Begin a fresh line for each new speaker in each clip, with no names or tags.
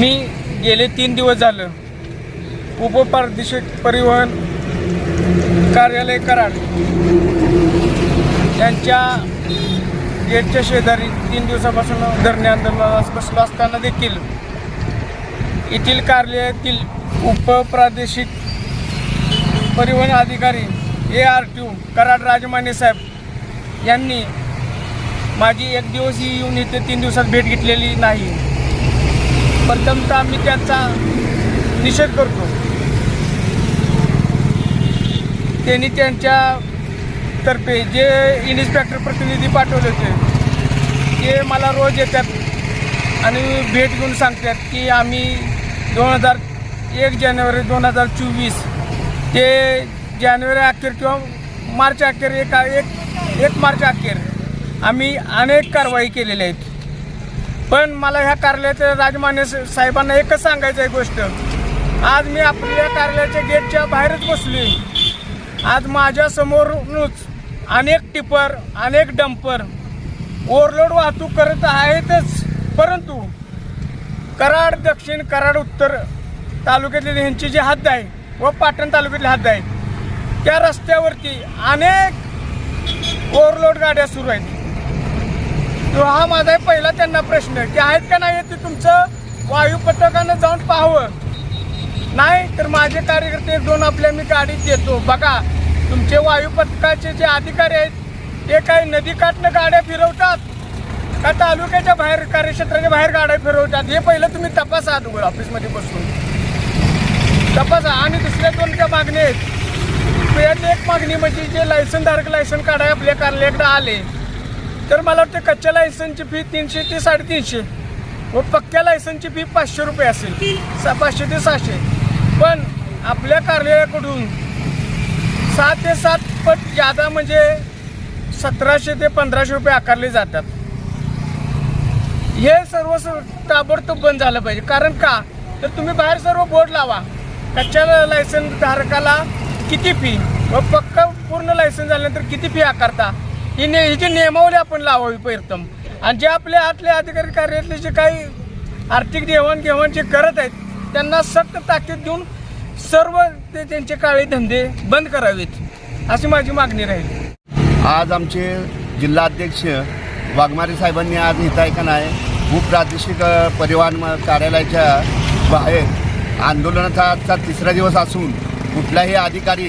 मी गेले तीन दिवस झालं. उपप्रादेशिक परिवहन कार्यालय कराड यांच्या गेटच्या शेजारी तीन दिवसापासून धरणे आंदोलनास बसलो असताना देखील येथील कार्यालयातील उपप्रादेशिक परिवहन अधिकारी A R T Karad Rajmane साहेब यांनी माझी एक दिवस ही येऊन इथे तीन दिवसात भेट घेतलेली नाही. प्रथमतः आम्ही त्यांचा निषेध करतो. त्यांनी त्यांच्या तर्फे जे इन्स्पेक्टर प्रतिनिधी पाठवले होते ते मला रोज येतात आणि भेट घेऊन सांगतात की आम्ही दोन हजार एक जानेवारी दोन हजार चोवीस ते जानेवारी अखेर किंवा मार्च अखेर एक एक एक मार्च अखेर आम्ही अनेक कारवाई केलेल्या आहेत. पण मला ह्या कार्यालयाच्या राजमान्य साहेबांना एकच सांगायचं आहे गोष्ट. आज मी आपल्या कार्यालयाच्या गेटच्या बाहेरच बसली आज माझ्यासमोरूनच अनेक टिपर अनेक डंपर ओव्हरलोड वाहतूक करत आहेतच. परंतु कराड दक्षिण कराड उत्तर तालुक्यातील ह्यांची जी हद्द आहे व पाटण तालुक्यातली हद्द आहे त्या रस्त्यावरती अनेक ओव्हरलोड गाड्या सुरू आहेत. हा माझा पहिला त्यांना प्रश्न की आहेत का नाही ते तुमचं वायुपथकानं जाऊन पाहावं? नाही तर माझे कार्यकर्ते दोन आपल्या मी गाडीत येतो. बघा तुमचे वायुपथकाचे जे अधिकारी आहेत ते काही नदीकाठनं गाड्या फिरवतात? का तालुक्याच्या बाहेर कार्यक्षेत्राच्या बाहेर गाड्या फिरवतात? हे पहिलं तुम्ही तपासा अगोदर ऑफिसमध्ये बसून. तपासा. आणि दुसऱ्या दोन त्या मागणी आहेत. एक मागणी म्हणजे जे लायसन धारक लायसन काढाय आपल्या कार्यालयाकडे आले तर मला वाटतं कच्च्या लायसनची फी तीनशे ते साडेतीनशे. व पक्क्या लायसनची फी पाचशे रुपये असेल. सा पाचशे ते सहाशे. पण आपल्या कार्यालयाकडून सात ते सात पट जादा म्हणजे सतराशे ते पंधराशे रुपये आकारले जातात. हे सर्व ताबडतोब बंद झालं पाहिजे. कारण का? तर तुम्ही बाहेर सर्व बोर्ड लावा. कच्च्या लायसन धारकाला किती फी? व पक्का पूर्ण लायसन झाल्यानंतर किती फी आकारता? ही ने ही नियमावली आपण लावावी प्रथम आणि जे आपल्या आतले अधिकारी कार्यालयातले जे काही आर्थिक देवाणघेवाण जे करत आहेत त्यांना सक्त ताकीद देऊन सर्व ते त्यांचे काळे धंदे बंद करावेत अशी माझी मागणी राहील.
आज आमचे जिल्हाध्यक्ष वाघमारे साहेबांनी आज इथं ऐका का नाही उपप्रादेशिक प्रादेशिक परिवहन कार्यालयाच्या बाहेर आंदोलनाचा आजचा तिसरा दिवस असून कुठलाही अधिकारी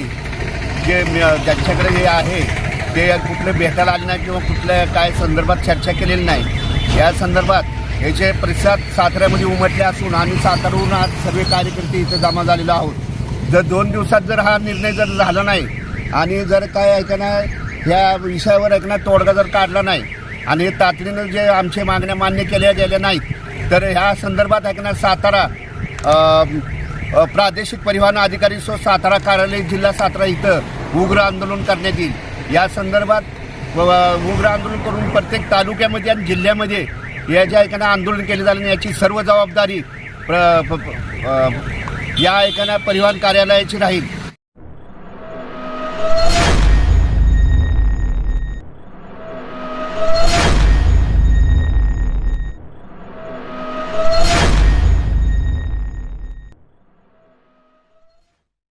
जे म- ज्यांच्याकडे हे आहे ते कुठले भेटायला आले नाही किंवा कुठल्या काय संदर्भात चर्चा केलेली नाही. या संदर्भात याचे प्रतिसाद साताऱ्यामध्ये उमटले असून आम्ही साताऱ्याहून आज सर्व कार्यकर्ते इथं जमा झालेलो आहोत. जर दोन दिवसात जर हा निर्णय जर झाला नाही आणि जर काय ऐकणार ह्या विषयावर ऐकणार तोडगा जर काढला नाही आणि तातडीनं जे आमच्या मागण्या मान्य केल्या गेल्या नाहीत तर ह्या संदर्भात ऐकणार सातारा प्रादेशिक परिवहन अधिकारी सो सातारा कार्यालय जिल्हा सातारा इथं उग्र आंदोलन करण्यात येईल. या संदर्भात व- उग्र आंदोलन करून प्रत्येक तालुक्यामध्ये आणि जिल्ह्यामध्ये या ज्या ऐकणं आंदोलन केले झाले याची सर्व जबाबदारी प्र प- या ऐकणं परिवहन कार्यालयाची राहील.